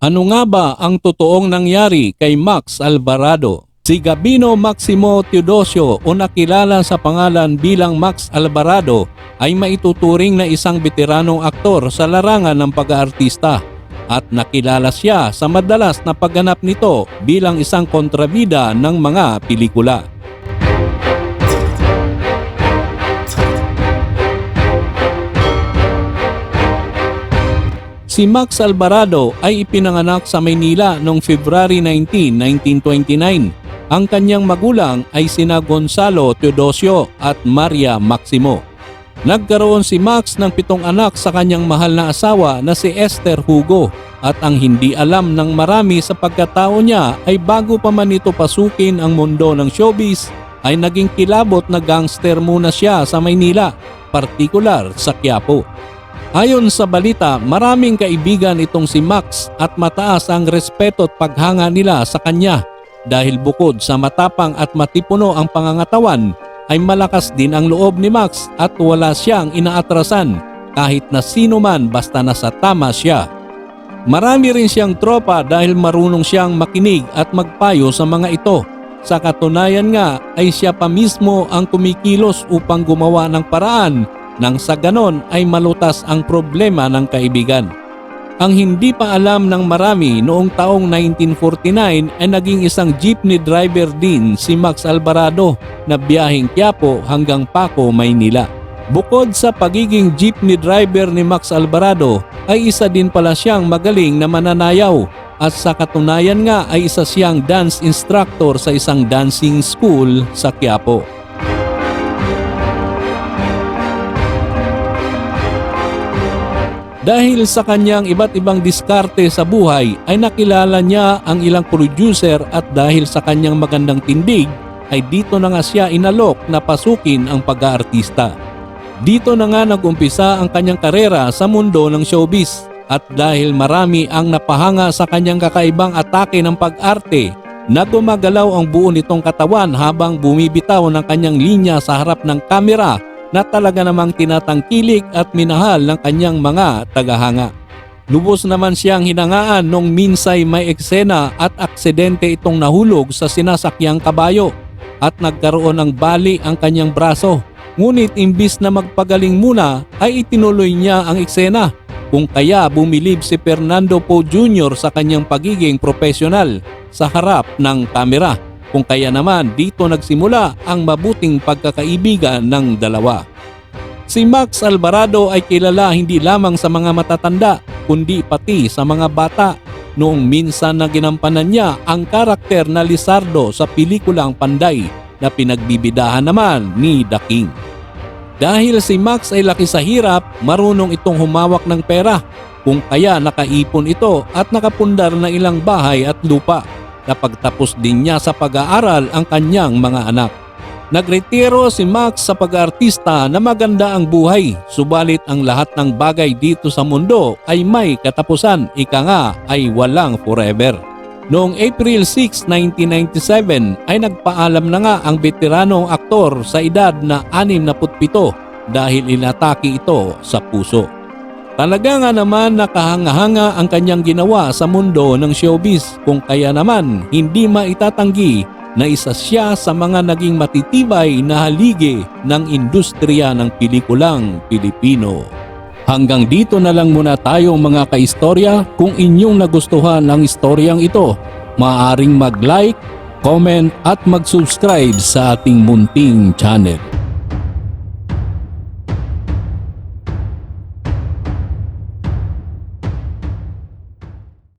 Ano nga ba ang totoong nangyari kay Max Alvarado? Si Gabino Maximo Teodosio o nakilala sa pangalan bilang Max Alvarado ay maituturing na isang veteranong aktor sa larangan ng pag-aartista at nakilala siya sa madalas na pagganap nito bilang isang kontrabida ng mga pelikula. Si Max Alvarado ay ipinanganak sa Maynila noong February 19, 1929. Ang kanyang magulang ay sina Gonzalo Teodosio at Maria Maximo. Nagkaroon si Max ng pitong anak sa kanyang mahal na asawa na si Esther Hugo at ang hindi alam ng marami sa pagkatao niya ay bago pa man ito pasukin ang mundo ng showbiz ay naging kilabot na gangster muna siya sa Maynila, partikular sa Quiapo. Ayon sa balita, maraming kaibigan itong si Max at mataas ang respeto at paghanga nila sa kanya dahil bukod sa matapang at matipuno ang pangangatawan ay malakas din ang loob ni Max at wala siyang inaatrasan kahit na sino man basta nasa tama siya. Marami rin siyang tropa dahil marunong siyang makinig at magpayo sa mga ito. Sa katunayan nga ay siya pa mismo ang kumikilos upang gumawa ng paraan nang sa ganon ay malutas ang problema ng kaibigan. Ang hindi pa alam ng marami noong taong 1949 ay naging isang jeepney driver din si Max Alvarado na biyaheng Quiapo hanggang Paco, Maynila. Bukod sa pagiging jeepney driver ni Max Alvarado ay isa din pala siyang magaling na mananayaw at sa katunayan nga ay isa siyang dance instructor sa isang dancing school sa Quiapo. Dahil sa kanyang iba't ibang diskarte sa buhay ay nakilala niya ang ilang producer at dahil sa kanyang magandang tindig ay dito na nga siya inalok na pasukin ang pag-aartista. Dito na nga nagumpisa ang kanyang karera sa mundo ng showbiz at dahil marami ang napahanga sa kanyang kakaibang atake ng pag-arte na gumagalaw ang buo nitong katawan habang bumibitaw ng kanyang linya sa harap ng kamera na talaga namang tinatangkilik at minahal ng kanyang mga tagahanga. Lubos naman siyang hinangaan nung minsay may eksena at aksidente itong nahulog sa sinasakyang kabayo at nagkaroon ng bali ang kanyang braso. Ngunit imbis na magpagaling muna ay itinuloy niya ang eksena kung kaya bumilib si Fernando Poe Jr. sa kanyang pagiging profesional sa harap ng kamera kung kaya naman dito nagsimula ang mabuting pagkakaibigan ng dalawa. Si Max Alvarado ay kilala hindi lamang sa mga matatanda kundi pati sa mga bata noong minsan na ginampanan niya ang karakter na Lizardo sa pelikulang Panday na pinagbibidahan naman ni The King. Dahil si Max ay laki sa hirap, marunong itong humawak ng pera kung kaya nakaipon ito at nakapundar ng ilang bahay at lupa Napagtapos din niya sa pag-aaral ang kanyang mga anak. Nagretiro si Max sa pag-artista na maganda ang buhay, subalit ang lahat ng bagay dito sa mundo ay may katapusan, ika nga ay walang forever. Noong April 6, 1997 ay nagpaalam na nga ang veteranong aktor sa edad na 67 dahil inatake ito sa puso. Talaga nga naman nakahanga-hanga ang kanyang ginawa sa mundo ng showbiz kung kaya naman hindi maitatanggi na isa siya sa mga naging matitibay na haligi ng industriya ng pelikulang Pilipino. Hanggang dito na lang muna tayo mga kaistorya. Kung inyong nagustuhan ang istoryang ito, maaaring mag-like, comment at mag-subscribe sa ating munting channel.